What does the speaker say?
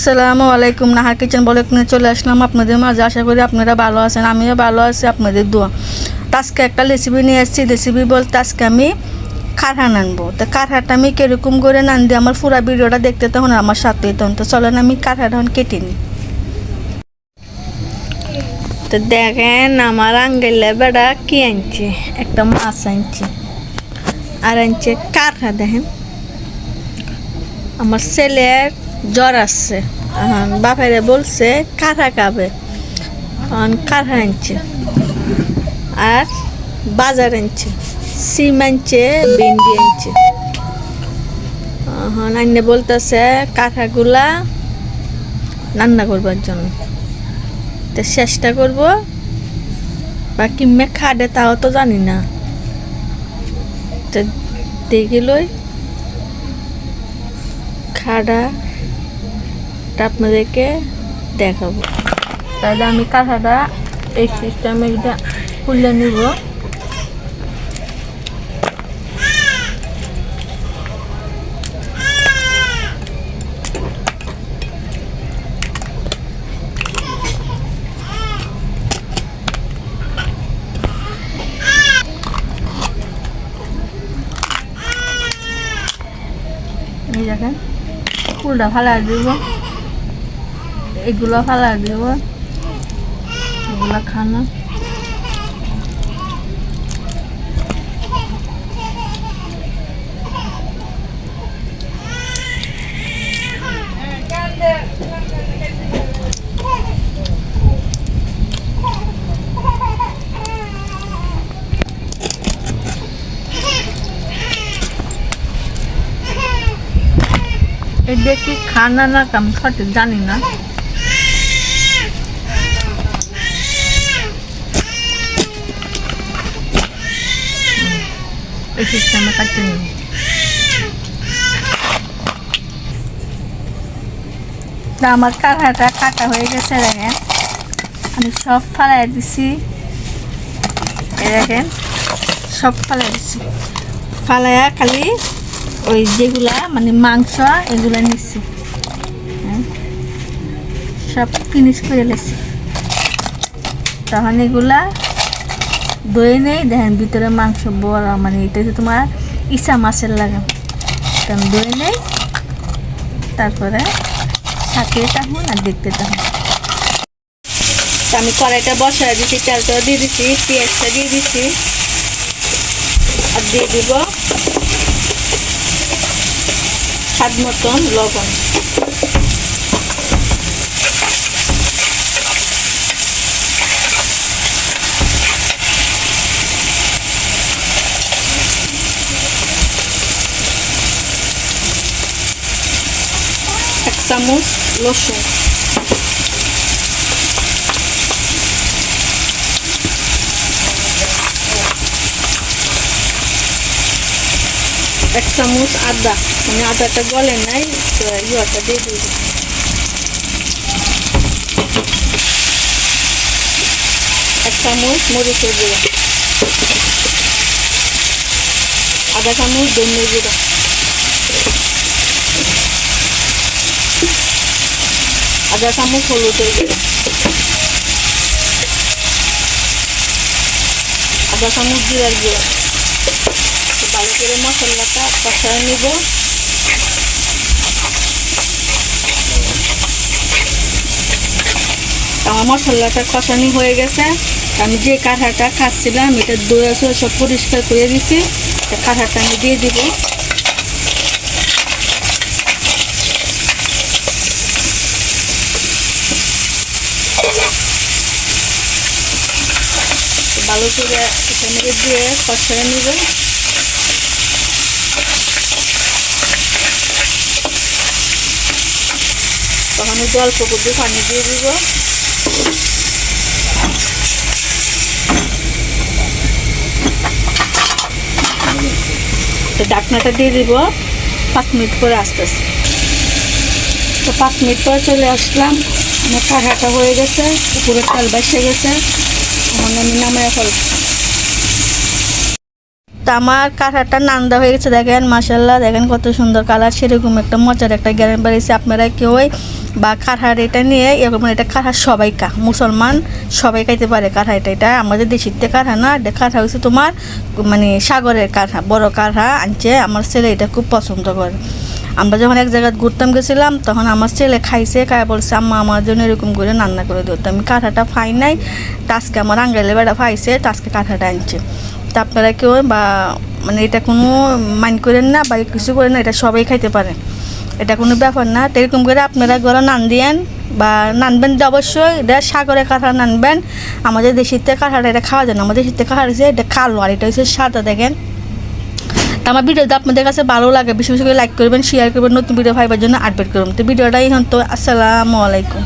আসসালামু আলাইকুম। নাহার কিচেন বলে চলে আসলাম আপনাদের মাঝে। আশা করি আপনারা ভালো আছেন, আমিও ভালো আছি, আপনাদের দোয়া। তো আজকে একটা রেসিপি নিয়ে এসেছি। রেসিপি বলতে আজকে আমি কারহান আনব। তো কারহাটা আমি কীরকম করে নান দিয়ে আমার পুরো ভিডিওটা দেখতে তখন আমার সাথে তখন। তো চলেন আমি কারহাটা কেটে নিই। তো দেখেন আমার আঙ্গেলে বেড়া কি আনছে? একটা মাছ আনছে। আর আনছে কারহা দেখেন। আমার ছেলের জ্বর আসছে। এখন বাপেরে বলছে, কাঁথা খাবে এখন কাঁথা আনছে। আর বাজার আনছে। সিম আনছে, ভিন্ডি আনছে। এখন বলতেছে, কাঁথাগুলা রান্না করবার জন্য। তো চেষ্টা করব। বা কিমে খাডে তাও তো জানি না। তো দেখিলই খাড়াটা আপনাদেরকে দেখাবো। তাহলে আমি কাঁথাটা এই সিস্টেমে এটা খুলে নিব। এই দেখেন, ফুলটা ফালা দিব। এগুলো ফালা দিব। এগুলো খানা। এটা কি খানা না কাম সঠিক জানি না। এই কাটতে নিব আমার কাঁঠাটা কাটা হয়ে গেছে, দেখেন। আমি সব ফালাই দিছি। দেখেন, সব ফালাই দিছি। ফালাইয়া খালি ওই যেগুলা মানে মাংস, এগুলা নিচ্ছি হ্যাঁ। সব ফিনিশ করে লেছি। তখন এগুলা দই নেই দেখেন ভিতরে মাংস বড় মানে এটা হচ্ছে তোমার ইসা মাছের লাগা। তখন দই নেই তারপরে সাথে থাকুন আর দেখতে থাকুন আমি কড়াইটা বসায় দিচ্ছি তেলটা দিয়ে দিচ্ছি পেঁয়াজটা দিয়ে দিচ্ছি আর দিয়ে দিব স্বাদ মতন লবণ এক চামচ রসুন এক চামচ আদা। মানে আদাটা গলে নাই তো ইয়েটা দিয়ে দিই এক চামচ মরিচের গুঁড়ো। আধা চামচ ধনের গুঁড়ো। আধা চামচ হলুদের গুঁড়ো আধা চামচ জিরার গুঁড়ো ভালো করে মশলাটা কষায় নিব আমার মশলাটা কষানি হয়ে গেছে আমি যে কাঁঠাটা খাচ্ছিলাম এটা দই সব পরিষ্কার করে দিছি কাঁঠাটা আমি দিয়ে দিব দিয়ে তখন একটু অল্প করে পানি দিয়ে দিব। ডাকনাটা দিয়ে দিব। পাঁচ মিনিট পরে আস্তে আস্তে তো পাঁচ মিনিট পরে চলে আসলাম। আমার কাঁঠাটা হয়ে গেছে উপরে তেল বেসে গেছে। তো আমার কাঁঠাটা নান্দা হয়ে গেছে দেখেন মাসাল্লাহ দেখেন কত সুন্দর কালার, সেরকম একটা মজার একটা জ্ঞান বাড়িয়েছে আপনারা কেউই বা কাঁঠার এটা নিয়ে, এরকম এটা কাঁঠার সবাই কা মুসলমান সবাই খাইতে পারে কাঁঠা এটা এটা আমাদের দেশিতে কাঁঠা না, এটা কাঁঠা হচ্ছে তোমার মানে সাগরের কাঁঠা বড় কাঁঠা আনছে, আমার ছেলে এটা খুব পছন্দ করে। আমরা যখন এক জায়গায় ঘুরতাম, গেছিলাম, তখন আমার ছেলে খাইছে খাই বলছে, আম্মা, আমার জন্য এরকম করে রান্না করে দিত আমি কাঁঠাটা ফাই নাই। তা আজকে আমার আঙ্গাইলে বেড়া ফাইছে তা আজকে কাঁঠাটা আনছে। তা আপনারা কেউ বা মানে এটা কোনো মাইন্ড করেন না বা কিছু করেন না, এটা সবাই খাইতে পারে। এটা কোনো ব্যাপার না। তো এরকম করে আপনারা গরম নান দিয়েন বা নানবেন তো অবশ্যই, এটা সাগরে কাঁঠা নানবেন। আমাদের দেশিতে কাঁঠাটা, এটা খাওয়া যায় না। আমাদের দেশিতে কাঁঠা হচ্ছে, এটা কালো আর এটা হচ্ছে সাদা, দেখেন। তো আমার ভিডিওটা আপনাদের কাছে ভালো লাগে বেশি বেশি করে লাইক করবেন শেয়ার করবেন, নতুন ভিডিও ভাইবার জন্য আপডেট করবেন। তো ভিডিওটাই এখন তো আসসালামু আলাইকুম।